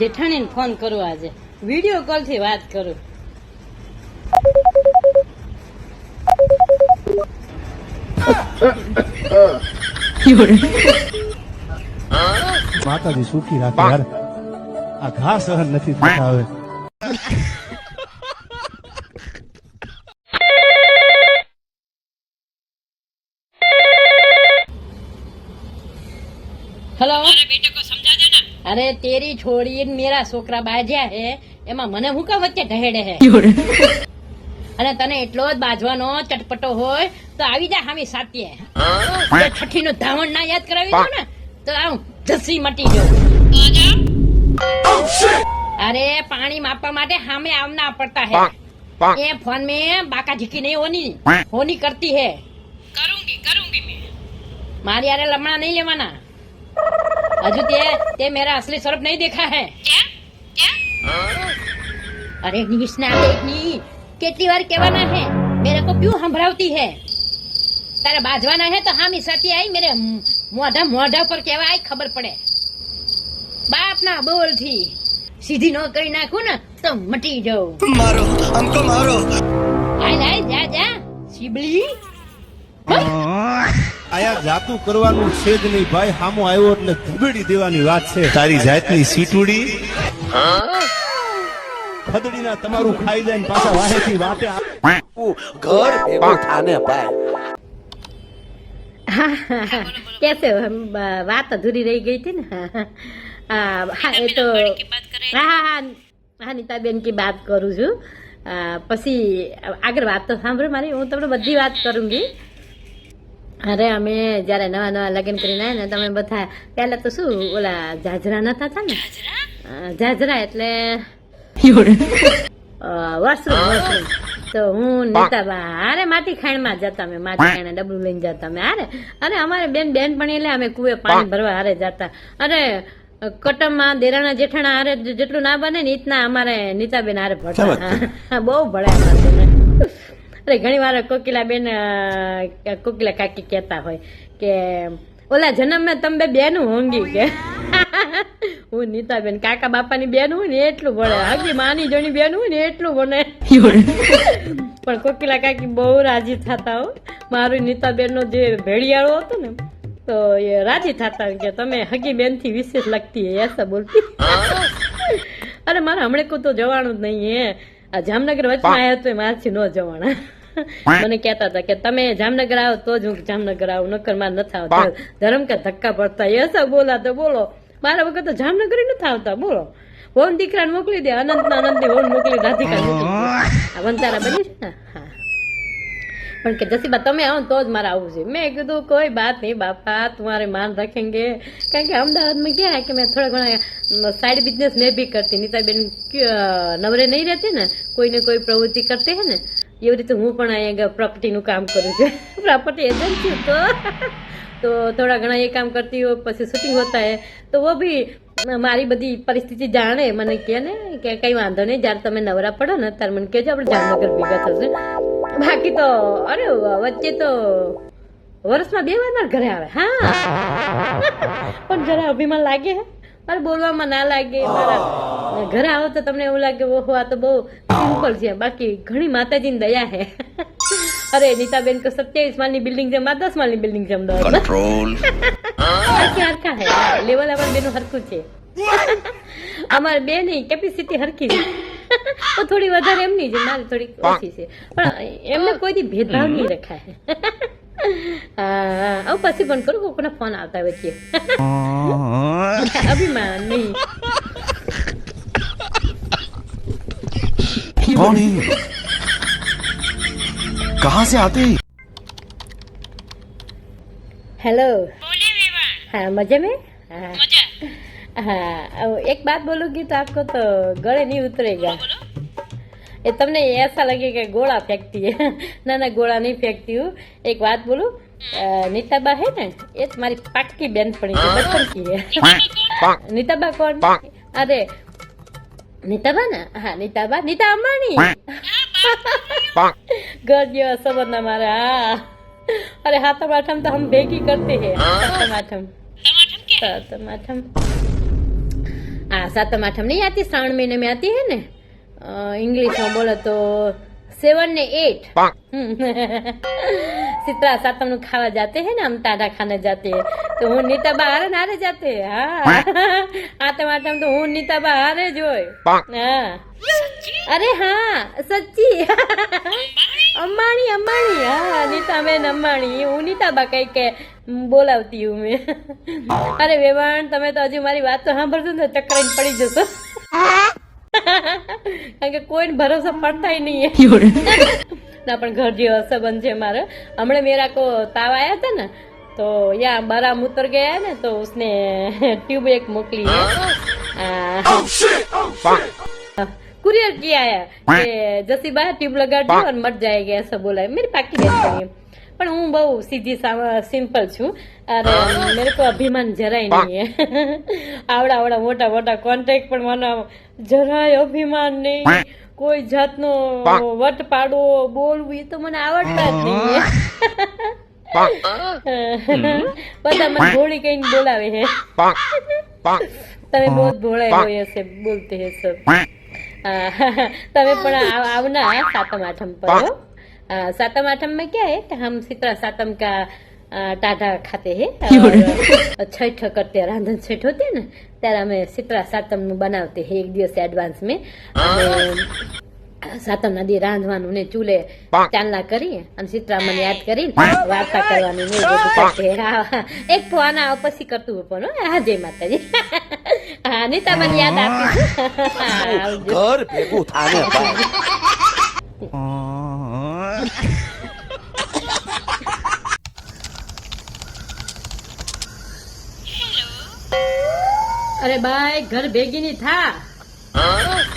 જેઠાણીને phone કરું આજે. Video કોલથી વાત કરું. માતાજી સુખી રાખે યાર. આ ઘા સહન નથી થતા હવે. હેલો બેટા અરે તેરી છોડી મેરા છોકરા બાજ્યા હે એમાં મને હું કા વચ્ચે ઢહેડે હે? અને તને એટલો જ બાજવાનો ચટપટો હોય તો આવી જા હામી સાતીએ છઠ્ઠી નું ધાવણ ના યાદ કરાવી દો ને તો આમ ધસી મટી જાઉં. અરે પાણી માપવા માટે હામે આવના પડતા હે. એ ફોન મે બાકા ઝીકી નહીં હોની. હોની કરતી હે. કરુંગી કરુંગી મારી યારે લમણા નહીં લેવાના. हजू ते ते मेरा असली स्वरूप नहीं देखा है क्या क्या अरे निष्णा देखनी કેટલી વાર કહેવાના હે મેરે કો ક્યું સંભળાવતી હે તારે બાજવાના હે તો હામી સાથી આઈ મેરે મોઢા મોઢા પર કહેવાય ખબર પડે બાપ ના બોલ થી સીધી નો કરી નાખું ને તો મટી જાઉં मारो हमको मारो હાય હાય જા જા શીબલી આયા જાતું કરવાનું છે જ નહીં. ભાઈ હામો આવ્યો એટલે ધબેડી દેવાની વાત છે. તારી જાતની સીટુડી. ખદડીના તમારું ખાઈ જાય પાછા વાહેથી વાતે ઘર એવો ભાઈ. કેસે વાત અધૂરી રહી ગઈ હતી ને? હા એ તો હા હા હા. નીતાબેન કી વાત કરું છું. પછી આગળ વાત તો સાંભળો મારી. હું તમને બધી વાત કરુંગી. અરે અમે જ્યારે નવા નવા લગ્ન કરીને આવ્યા ને તમે બધા પહેલા તો શું ઓલા જાજરા નતા હતા ને? જાજરા? એટલે વોશરૂમ વોશરૂમ તો હું નીતાબા અરે માટી ખાણમાં જતા અમે માટી ખાણે ડબલું લઈને જતા અમે અરે અરે અમારે બેન બેન પણ એટલે અમે કુએ પાણી ભરવા હારે જતા. અરે કટમમાં દેરાણા જેઠાણા હારે જેટલું ના બને ને ઇતના અમારે નીતાબેન હારે ભરતા બહુ ભળે અમારે. બેને. અરે ઘણી વાર કોકિલા બેન કોકિલા કાકી કહેતા હોય કે ઓલા જન્મ મેં તમે બેનું હોંગી કે. હું નીતાબેન કાકા બાપાની બેન હોય ને એટલું ભણે હજી માની જોની બેન હોય ને એટલું ભણે. પણ કોકિલા કાકી બહુ રાજી થતા હો. મારું નીતાબેન નો જે ભેળિયાળો હતો ને તો એ રાજી થતા કે તમે હગી બેનથી વિશેષ લગતી હે એસા બોલતી. અરે મારે હમણે કોઈ તો જવાનું જ નહીં હે. આ જામનગર વચમાં આવ્યો તો મારથી ન જવાના. મને કહેતા હતા કે તમે જામનગર આવો તો જ હું જામનગર આવું નકર મારે નથી આવતા. ધરમ કે ધક્કા પડતા. યસ બોલા તો બોલો. મારા વગર તો જામનગર નથી આવતા. બોલો. વહુન દીકરાને મોકલી દે. અનંત ના અનંતની મોકલી રાધિકા oh. આ વંતારા બની છે ને? પણ કે જસીબા તમે આવો તો જ મારે આવું છે. મેં કીધું કોઈ વાત નહીં બાપા તમારે માન રાખેંગે. કારણ કે અમદાવાદમાં ગયા કે મેં થોડા ઘણા સાઈડ બિઝનેસ મેં બી કરતી. નીતાબેન નવરે નહીં રહેતી ને કોઈને કોઈ પ્રવૃત્તિ કરતી હે ને એવી રીતે હું પણ અહીંયા પ્રોપર્ટીનું કામ કરું છું. પ્રોપર્ટી એજન્ટ છું તો. તો થોડા ઘણા એ કામ કરતી હોય, પછી શૂટિંગ હોતા હે તો વો भी મારી બધી પરિસ્થિતિ જાણે, મને કહે ને કે કઈ વાંધો નહીં, જ્યારે તમે નવરા પડો ને, ત્યારે મને કહેજો આપણે જામનગર ભેગા થશે. બાકી તો, અરે વચ્ચે તો વર્ષમાં બે વાર મારા ઘરે આવે. હા. પણ જરા અભિમાન લાગે હે. મારે બોલવામાં ના લાગે મારા ઘરે આવો તો તમને એવું લાગે ઓહો આ તો બહુ સિમ્પલ છે બાકી ઘણી માતાજીની દયા હે અરે નીતાબેન કો સત્યાવીસ માલની બિલ્ડિંગ છે મારા દસ માલની બિલ્ડિંગ છે અમદાવાદ આખી હે લેવલ અમારે બેનું હરખું છે. અમારે બે નહીં કેપેસિટી હરખી છે. થોડી વધારે એમની છે મારી થોડી ઓછી છે. પણ એમને કોઈથી ભેદભાવ નહીં રખાય. હા હવે પછી પણ કરું કોઈના ફોન આવતા હોય છે અભિમાન નહીં कौन है कहाँ से आते हैं हेलो हाँ मजे में हाँ हाँ अब एक बात बोलूंगी तो आपको तो गले नहीं उतरेगा ये तुमने ऐसा लगेगा गोला फेंकती है ना ना गोला नहीं फेंकती हूँ एक बात बोलूं अ, नीताबा है ना ये तुम्हारी पक्की बहन पड़ी थी बचपन की है नीताबा कौन अरे नीताबा ना हाँ नीताबा नीता अंबानी गजब सबंध हमारा हाँ अरे हाथम आठम तो हम भेगी करते हैं हाथम आठम हाथम आठम हाँ सातम आठम नहीं आती श्रावण महीने में आती है ना अ, इंग्लिश में बोलो तो सेवन ने एट शीतला सातम નું ખાવા જાતે હે ને हम टाटा खाने जाते हैं तो હું નીતા બા હારે ને હારે જાતે હા આતમ આઠમ તો હું નીતા બા હારે જ હોય હા અરે હા સચ્ચી અંબાણી અંબાણી હા નીતા બેન અંબાણી હું નીતા બા કઈ કે બોલાવતી હું મેં અરે વેવાણ તમે તો હજી મારી વાત તો સાંભળશો ને તો ચક્કર પડી જશો કારણ કે કોઈને ભરોસો પડતાય નહીં है ના પણ ઘર જેવો સંબંધ છે મારો હમણાં मेरा को ताव आया था ना तो यहाँ बाराम उतर गया है ना तो उसने ट्यूब एक मोकली है कुरियर किया है कि जैसी बात ट्यूब लगा दो और मर जाएगा ऐसा बोला है मेरी पाकी बहन है પણ હું બહુ સીધી સિમ્પલ છું. અરે મેરે તો અભિમાન જરાય નહીં. આવડા આવડા મોટા મોટા કોન્ટેક્ટ પણ મને જરાય અભિમાન નહીં. કોઈ જાતનો વટ પાડો બોલવું એ તો મને આવડતા જ નહીં. બધા મને ભોળી કઈને બોલાવે હે. તમે બહુ ભોળાઈ હોય હશે બોલતી હે. સર તમે પણ આવના સાતમ આઠમ પર सातम आठम में क्या है? हम शीतला सातम का टाटा खाते हैं छठ करते हैं रांधन छठ होते हैं ना ત્યારે અમે શીતળા સાતમનું બનાવતી હે એક દિવસ એડવાન્સ મેં સાતમ નદી રાંધવાનું ને ચૂલે ચાંદલા કરી અને શીતળા મને યાદ કરી વાર્તા કરવાની એક તો આના પછી કરતું પણ આજે જય માતાજી નીતા મને યાદ આપી ઘર ભેગું થાને अरे भाई घर भेगी नहीं था। तो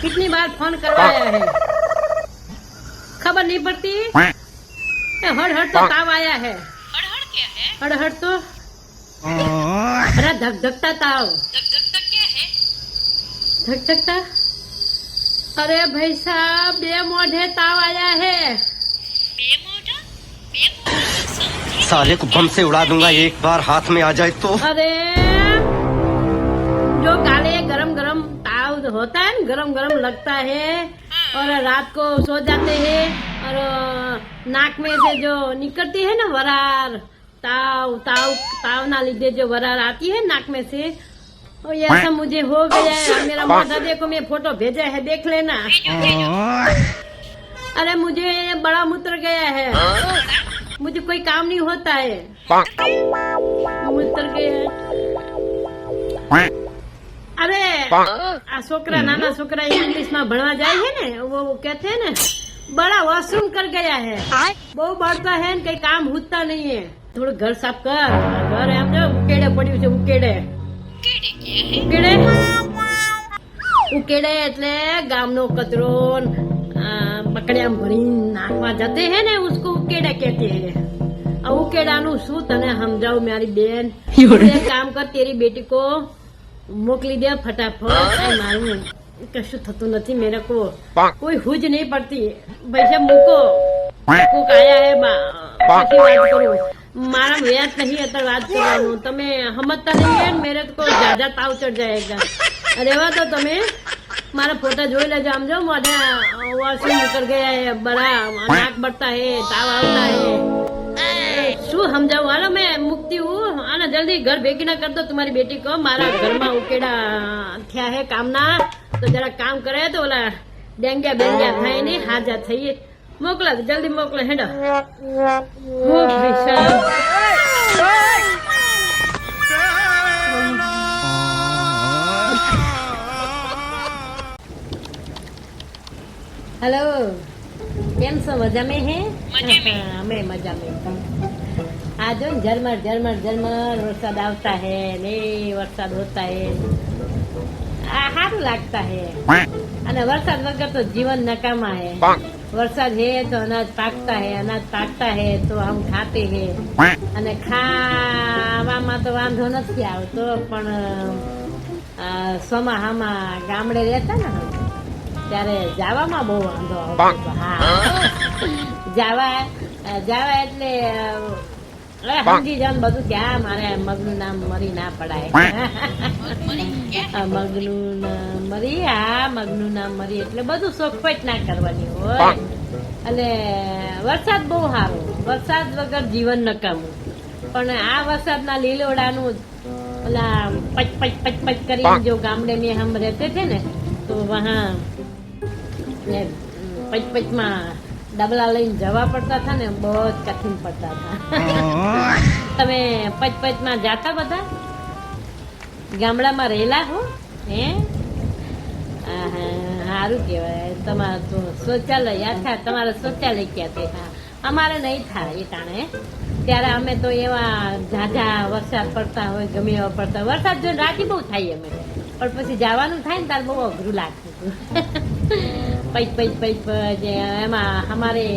कितनी बार फ़ोन करवाया है? खबर नहीं पड़ती? हड़ हड़ तो ताव आया है। हड़ हड़ तो अरे धक धकता ताव धक धकता अरे भाई साहब बे मोढ़े ताव आया है। साले को बम से उड़ा दूँगा एक बार हाथ में आ जाए तो। अरे जो काले गरम गरम ताव होता है ना गरम गरम लगता है और रात को सो जाते हैं और नाक में से जो निकलती है ना वरार ताव ताव ताव ना लीजिए जो वरार आती है नाक में से और ये ऐसा मुझे हो गया है मेरा मोटा देखो मैं फ़ोटो भेजा है देख लेना। अरे मुझे बड़ा मूत्र गया है। मुझे कोई काम नहीं होता है મૂતર કે અરે આ છોકરા નાના છોકરા इंग्लिश में भणवा जाए है ने वो वो कहते हैं ना बड़ा वॉशरूम कर गया है બહુ બળતા है ને કઈ કામ હોતા નહીં है થોડું ઘર સાફ કર ઘર એમ જો ઉકેડે પડ્યું છે ઉકેડે ઉકેડે ઉકેડે એટલે ગામનો કચરો ન, આ, લાકડિયા ભરીને નાખવા જતે હે ને ઉસકો ઉકેડા કહેતે હે. ઉકેડાનું શું તને સમજાવું મારી બેન? કામ કર તેરી બેટી કો મોકલી દે ફટાફટ. મારું કશું થતું નથી મેરે કો. કોઈ હુજ નહીં પડતી. પૈસા મૂકો. કોક આયા હે પછી વાત કરું. મારા વ્યાજ નહીં અત્યારે વાત કરવાનું. તમે સમજતા નહીં મેરે તો જાજા તાવ ચડ જાયગા રેવા તો તમે. મારા ફોટા જોઈ લેજો. આમ જો મોઢે વોશિંગ નીકળ ગયા બરા નાક બળતા હે, તાવ આવતા હે. શું સમજાવું? હાલો, મેં મુક્તિ હું. અને જલ્દી ઘર ભેગી ના કરતો તમારી બેટી કહો, મારા ઘરમાં ઉકેડા થયા હે કામના. તો જરા કામ કરે તો ઓલા ડેંગ્યા બેંગ્યા થાય ને હાજા થઈએ. મોકલા જલ્દી મોકલો, હેડો. હું હેલો. કેમ છો? મજામાં હે? હા, અમે મજામાં. આ આજો ને ઝરમર ઝરમર ઝરમર. વરસાદ આવતા હે ને વરસાદ હોતા હે. આ સારું લાગતા હે. અને વરસાદ વગર તો જીવન નકામા હે. વરસાદ હે તો અનાજ પાકતા હે અનાજ પાકતા હે તો આમ ખાતે હે. અને ખાવામાં તો વાંધો નથી આવતો પણ સોમાહામાં ગામડે રહેતા ને ત્યારે જાવામાં બહુ વાંધો આવતો હા. જાવા જાવા એટલે સમજી જાવ બધું ક્યાં મારે મગનું નામ મરી ના પડાય. મગનું નામ મરી હા મગનું નામ મરી એટલે બધું સોખપટ ના કરવાની હોય. અને વરસાદ બહુ સારો. વરસાદ વગર જીવન નકામું પણ આ વરસાદના લીલોડાનું ઓલા પચ પચ પચ પચ કરીને જો ગામડે ની હમ રહેતે છે ને તો વહા ને પચ પચમાં ડબલા લઈને જવા પડતા હતા ને બહુ જ કઠિન પડતા હતા. તમે પચ પચમાં જાતા બધા? ગામડામાં રહેલા હો હે? સારું કહેવાય. તમારે તો શૌચાલય આખા તમારે શૌચાલય ક્યાં તે અમારે નહીં થાય એ ટાણે. ત્યારે અમે તો એવા ઝાઝા વરસાદ પડતા હોય ગમે એવા પડતા. વરસાદ જો રાજી બહુ થાય અમે. પણ પછી જવાનું થાય ને ત્યારે બહુ અઘરું લાગતું હતું. પૈચ પૈચ પૈચ જે એમાં અમારે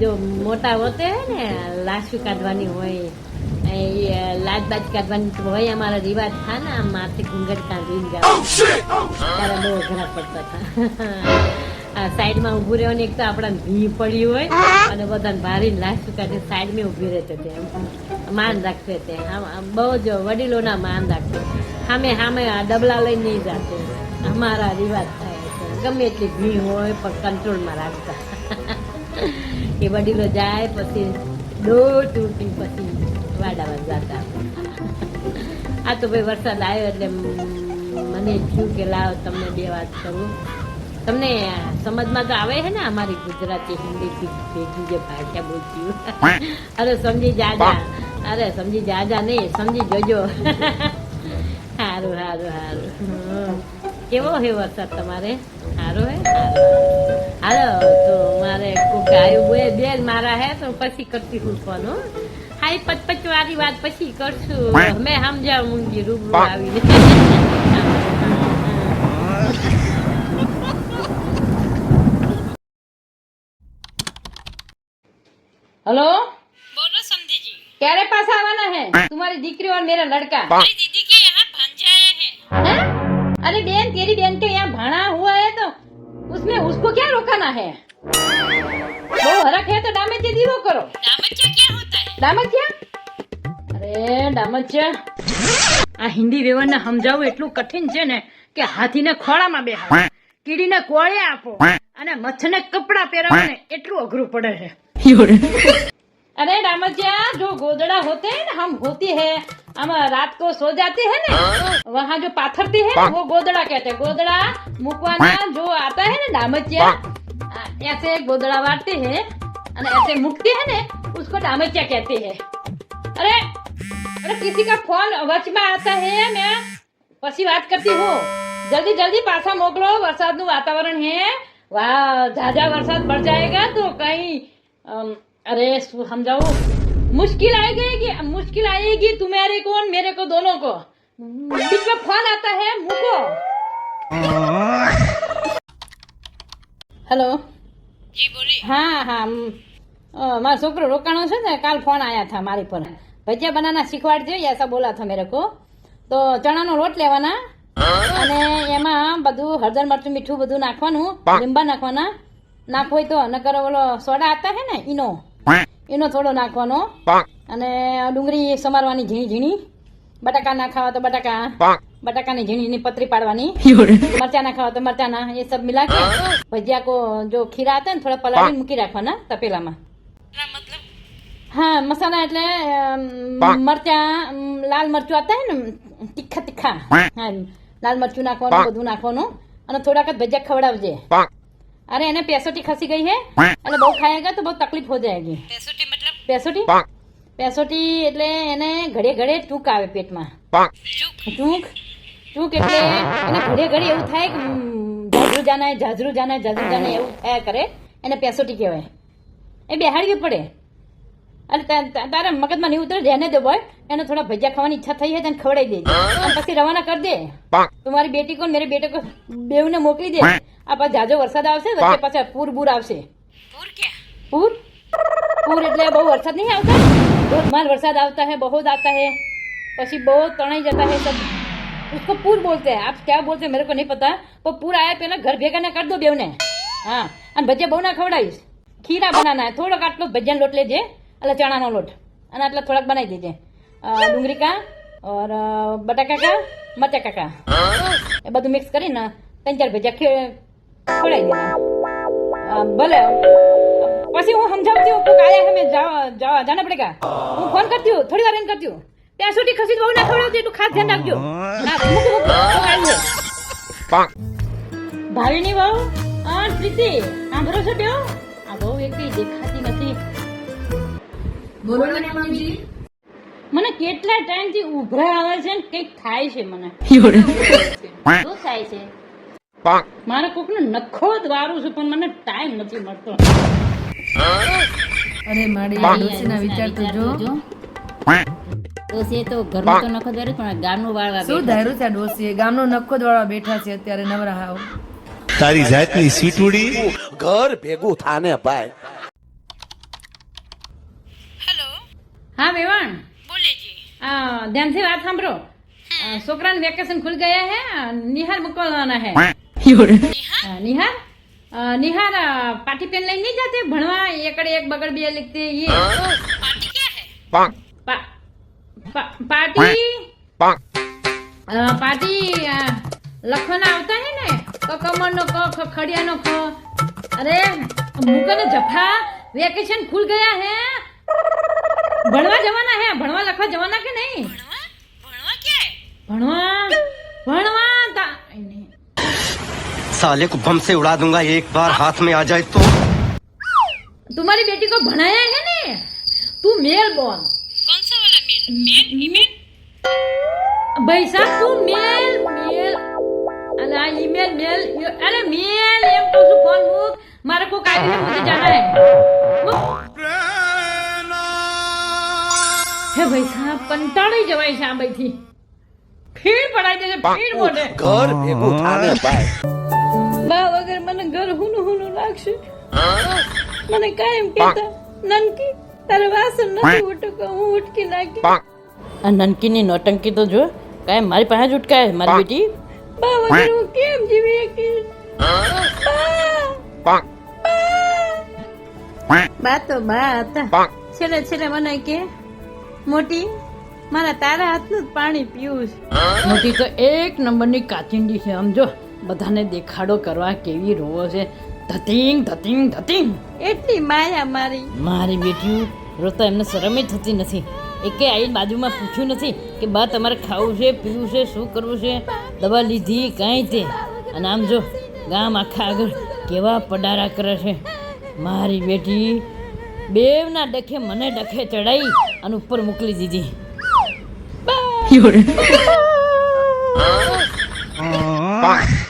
જો મોટા હોતે ને લાશુ કાઢવાની હોય એ લાજ બાજ કાઢવાની હોય અમારા રિવાજ થા ને આમ માથે ઘૂંઘટ કાઢીને ગયા ત્યારે બહુ અઘરા પડતા હતા. સાઈડમાં ઊભું રહેવાની એક તો આપણા ભી પડી હોય અને બધાને ભારી લાશ કાઢી સાઈડમાં ઊભી રહેતો તે એમ. માન રાખતો તે બહુ જ વડીલોના માન રાખતો સામે સામે આ ડબલા લઈને નહીં જાતે. અમારા રિવાજ થાય ગમે એટલી ભી હોય, પણ કંટ્રોલમાં રાખતા. એ વડીલો જાય, પછી દોઢ ઉઠી પછી વાડામાં જતા. આ તો ભાઈ વરસાદ આવ્યો એટલે મને થયું કે લાવ તમને બે વાત કરું. તમને સમજમાં તો આવે છે ને અમારી ગુજરાતી હિન્દી થી ભેગી જે ભાષા બોલતી અરે સમજી જાજા. અરે સમજી જાજા નહીં, સમજી જજો. સારું સારું સારું. કેવો હે વરસાદ તમારે સારો હે સારું. હાલો તો મારે કોક આવ્યું બે બેન મારા હે તો પછી કરતી હું ફોન હો. હાઈ પચ પચ વાળી વાત પછી કરશું મેં સમજાવ મૂંગી રૂબરૂ આવીને हेलो बोलो समझी जी क्यारे पास आवाना है तुम्हारी दीकरी और मेरा लड़का अरे बहन तेरी बहन के यहाँ भाड़ा हुआ है तो उसमें उसको क्या रोकाना है वो हरक है तो डामच्य दीवो करो दामचिया क्या होता है ડામચ્યા અરે ડામચ્યા આ હિન્દી વ્યવહારને સમજાવવું એટલું કઠિન છે ને કે હાથીને ખોળામાં બેહાડો કીડીને કોળે આપો અને મચ્છરને કપડા પહેરાવો ને એટલું અઘરું પડે છે अरे रामजिया, जो गोदड़ा होते हैं ना, हम होती है, हम रात को सो जाते हैं ना तो वहाँ जो पाथरती है, वो गोदड़ा कहते हैं। गोदड़ा, मुकवाना जो आता है ना डामचिया ऐसे गोदड़ा बांटते हैं ऐसे मुकते है ना, उसको डामचिया कहते हैं। अरे अरे किसी का फ़ोन वच में आता है, मैं पसी बात करती हूँ। जल्दी जल्दी पासा मोकलो, वरसाद नु वातावरण है। वाह झाझा वरसाद बढ़ जाएगा तो कहीं अरे सु- समझाओ मुश्किल आएगी कि मुश्किल आएगी तुम्हारे को और मेरे को दोनों को बीच में फोन आता है मुको હેલો जी बोलिए હા હા ઉમ, અ, મારો છોકરો રોકાણો છે ને કાલ ફોન આયા था મારી પર ભજીયા બનાના શીખવાડજો ऐसा बोला था मेरे को તો ચણાનો લોટ લેવાના અને એમાં બધું હળદર મરચું મીઠું બધું નાખવાનું લીંબા નાખવાના નાખવું હોય તો નકર ઓલો સોડા આતા હે ને ઈનો એનો થોડો નાખવાનો. અને ડુંગળી સમારવાની ઝીણી ઝીણી. બટાકા ના ખાવા તો બટાકા. બટાકાની ઝીણીની પતરી પાડવાની. મરચા ના ખાવા તો મરચાના એ સબ મિલા ભજીયા કો જો ખીરા હતા ને થોડા પલાળી મૂકી રાખવાના તપેલામાં. હા મસાલા એટલે મરચા લાલ મરચું આવતા હે ને તીખા તીખા. હા લાલ મરચું નાખવાનું બધું નાખવાનું. અને થોડાક ભજીયા ખવડાવજે. अरे है ना पैसोटी खसी गई है अरे बहुत खाएगा तो बहुत तकलीफ हो जाएगी पैसोटी मतलब પેસોટી? એટલે એને ઘડે ઘડે ટૂંક આવે પેટમાં. ટૂંક? ટૂંક? એટલે એને ઘડે ઘડે એવું થાય કે જાજરું જાનાય જાજરું જાનાય જાજરું જાનાય એવું થયા કરે. એને પેસોટી કહેવાય. એ બેહાડવી પડે? અને તારા મગજમાં નહીં ઉતરે એને દે બોય એને થોડા ભજીયા ખાવાની ઈચ્છા થઈ હોય તેને ખવડાવી દેજે પછી રવાના કરી દે તમારી બેટી કોણ મેરે બેટે કો બેવને મોકલી દે આ પાછા જાજો વરસાદ આવશે વચ્ચે પાછા પૂર બૂર આવશે પૂર કે પૂર પૂર એટલે બહુ વરસાદ નહીં આવતા ધોધમાર વરસાद આવતા है बहुत आता है પછી બહુ તણાઈ જતા है सब उसको पूर बोलते हैं आप क्या बोलते हैं मेरे को नहीं पता वो पूर आया पहले घर भेगा ना कर दो बेवने हाँ અને ભજીયા બહુ ના ખવડાવીશ ખીરા બનાના થોડોક આટલો ભજીયાનો લોટ લેજે એટલે ચણાનો લોટ. અને આટલા થોડાક બનાવી દેજે. ડુંગળી કા ઓર બટાકા કા મરચા કાકા એ બધું મિક્સ કરીને ત્રણ ચાર ભેજા ખે દેજે ભલે. પછી હું સમજાવતી હું હમે જાણે પડે પડેગા હું ફોન કરતી થોડી વાર એમ કરતી ત્યાં સુધી ખસી બહુ ના ખવડાવતી એટલું ખાસ ધ્યાન રાખજો. ના મૂક મૂક. ભાવિની વહુ પ્રીતિ, સાંભળો છો બેવ આ બહુ એક દેખાતી નથી. બોલો ને મમ્મીજી મને કેટલા ટાઈમથી ઉભરા આવે છે ને કંઈક થાય છે મને. શું થાય છે? મારે કોકને નખો જ વારું છું પણ મને ટાઈમ નથી મળતો. અરે મારી ડોસીના વિચાર તો જો. ડોસી તો ઘરનું તો નખો દરે પણ ગામનું વાળવા શું ધાર્યું છે. ડોસીએ? ગામનો નખો વાળા બેઠા છે અત્યારે નવરા હાવ. તારી જાતની સીટુડી. ઘર ભેગું થાને ભાઈ. હા વેવાણ बोले जी આ ધ્યાનથી વાત સાંભળો અ, છોકરાને વેકેશન ખુલ ગયા હે નિહાર મોકલવાના હે અ, નિહાર અ, નિહાર અ, પાટી પેન લઈને નહીં જાતે ભણવા એકડ એક બગડ બે लिखते ये पार्टी क्या है પા- પા- પાર્ટી અ, પાર્ટી અ, લખવાના આવતા હે ને ક કમરનો ક ખ ખડિયાનો ખ અરે મૂકને જફા વેકેશન ખુલ ગયા હે ભણવા જવાના હે ભણવા લખવા જવાના કે નહીં भणवा भणवा क्या है ભણવા ભણવા તા- નહીં. साले को बम से उड़ा दूंगा एक बार हाथ में आ जाए तो तुम्हारी बेटी को भणाया है ने तू मेल बोल कौन सा वाला मेल मेल ईमेल भाई साहब तू मेल मेल अरे आ ईमेल मेल ये- अरे मेल एम तो सु फोन मुक मारे को काय है मुझे जाना है હે ભાઈ સાહેબ કંટાળી જવાય છે આ બઈથી ફીડ પડાઈ દેશે ફીડ મોઢે. ઘર ભેગું થાને ભાઈ. બા વગર મને ઘર હુનું હુનું લાગશે. મને કાયમ કહેતા નનકી તારે વાસણ નથી ઉટકો હું ઉટકી નાખી. આ નનકીની નોટંકી તો જો કાયમ મારી પાસે જ ઉટકાય મારી બેટી. બા વગર હું કેમ જીવી શકીશ? બા! તો બા હતા. છેલ્લે છેલ્લે મને કે મોટી મારા તારા હાથનું જ પાણી પીવું છે. મોટી તો એક નંબરની કાચિંડી છે સમજો? બધાને દેખાડો કરવા કેવી રોવો છે. ધતિંગ ધતિંગ ધતિંગ. એટલી માયા મારી. મારી બેટી રોતા એમને શરમ થતી નથી. એકે આવી બાજુમાં પૂછ્યું નથી કે બા તમારે ખાવું છે પીવું છે શું કરવું છે? દવા લીધી કાંઈ તે? અને આમ જો ગામ આખા આગળ કેવા પડારા કરે છે. મારી બેટી બેવના ડખે મને ડખે ચડાઈ અને ઉપર મોકલી દીધી Bonk.